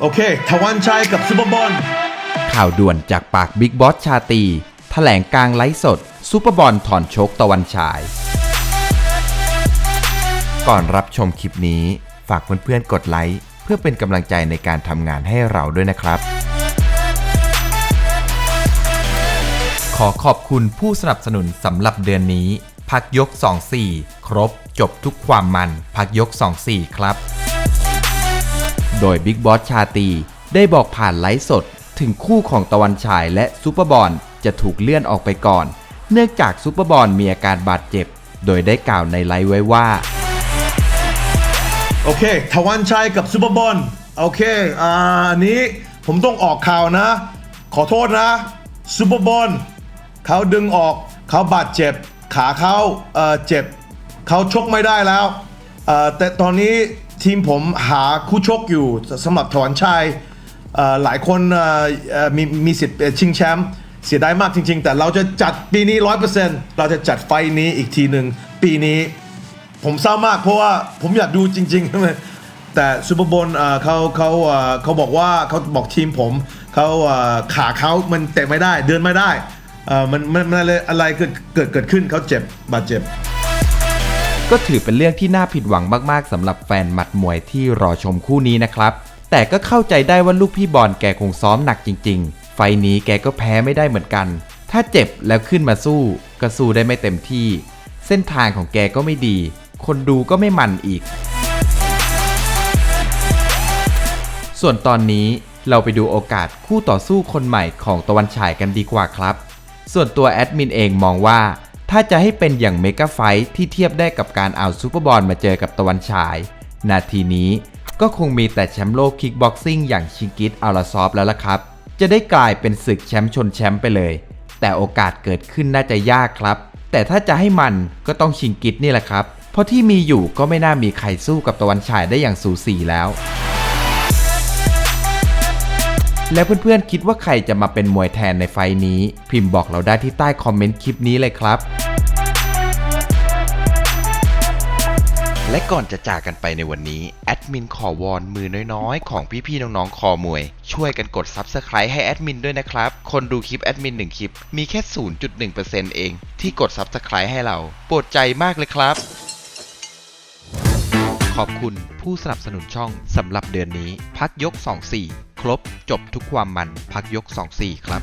โอเคทวันชัยกับซูเปอร์บอลข่าวด่วนจากปากบิ๊กบอสชาตีแถลงกลางไลฟ์สดซูเปอร์บอลถอนชกตะวันฉาย ก่อนรับชมคลิปนี้ ฝากเพื่อนๆกดไลค์เพื่อเป็นกำลังใจในการทำงานให้เราด้วยนะครับ ขอขอบคุณผู้สนับสนุนสำหรับเดือนนี้ พักยก 24 ครบจบทุกความมัน พักยก 24 ครับ โดยบิ๊กบอสชาตีได้บอกผ่านไลฟ์สด ถึงคู่ของตะวันฉายและซูเปอร์บอลจะถูกเลื่อนออกไปก่อน เนื่องจากซูเปอร์บอลมีอาการบาดเจ็บ โดยได้กล่าวในไลฟ์ไว้ว่า โอเคทวันชัยกับซูเปอร์บอลโอเคอ่าอันนี้ผมต้องออกข่าวนะ ขอโทษนะซูเปอร์บอลเขาดึงออกเขาบาดเจ็บ ขาเขาเอ่อเจ็บเขาชกไม่ได้แล้วเอ่อแต่ตอนนี้ ทีมผมหาคู่ชกอยู่สำหรับทวันชัยหลายคนมีมีสิทธิ์ชิงแชมป์เสียดายมากจริง ๆ แต่เราจะจัดปีนี้ 100%เราจะจัดไฟนี้อีกทีหนึ่งปีนี้ผมเศร้ามากเพราะว่าผมอยากดูจริงๆ แต่ซูเปอร์บอลเขาเขาเขาบอกว่าเขาบอกทีมผมเขาขาเขามันเตะไม่ได้เดินไม่ได้มันมันมันอะไรอะไรเกิดเกิดเกิดขึ้นเขาเจ็บบาดเจ็บ ก็ถือเป็นเรื่องที่น่าผิดหวังมากๆสำหรับแฟนหมัดมวยที่รอชมคู่นี้นะครับ แต่ก็เข้าใจได้ว่าลูกพี่บอลแกคงซ้อมหนักจริง ๆ ไฟนี้แกก็แพ้ไม่ได้เหมือนกัน ถ้าเจ็บแล้วขึ้นมาสู้ก็สู้ได้ไม่เต็มที่ เส้นทางของแกก็ไม่ดี คนดูก็ไม่มันอีก ส่วนตอนนี้เราไปดูโอกาสคู่ต่อสู้คนใหม่ของตะวันฉายกันดีกว่าครับ ส่วนตัวแอดมินเองมองว่า ถ้าจะให้เป็นอย่างเมกาไฟที่เทียบได้กับการเอาซูเปอร์บอลมาเจอกับตะวันฉาย นาทีนี้ก็คงมีแต่แชมป์โลกคิกบ็อกซิ่งอย่างชิงกิตอัลลาซอฟแล้วล่ะครับ จะได้กลายเป็นศึกแชมป์ชนแชมป์ไปเลย แต่โอกาสเกิดขึ้นน่าจะยากครับ แต่ถ้าจะให้มันก็ต้องชิงกิตนี่แหละครับ เพราะที่มีอยู่ก็ไม่น่ามีใครสู้กับตะวันฉายได้อย่างสูสีแล้ว แล้วเพื่อนๆคิดว่าใครจะมาเป็นมวยแทนในไฟนี้ พิมพ์บอกเราได้ที่ใต้คอมเมนต์คลิปนี้เลยครับ และก่อนจะจากกันไปในวันนี้ แอดมินขอวอนมือน้อยๆ ของพี่ๆน้องๆคอมวย ช่วยกันกด Subscribe ให้แอดมินด้วยนะครับ คนดูคลิปแอดมิน1คลิป มีแค่ 0.1%เอง ที่กด Subscribe ให้เราโปรดใจมากเลยครับ ขอบคุณผู้สนับสนุนช่องสำหรับเดือนนี้ พักยก 24 ครบจบทุกความมันพักยก 24 ครับ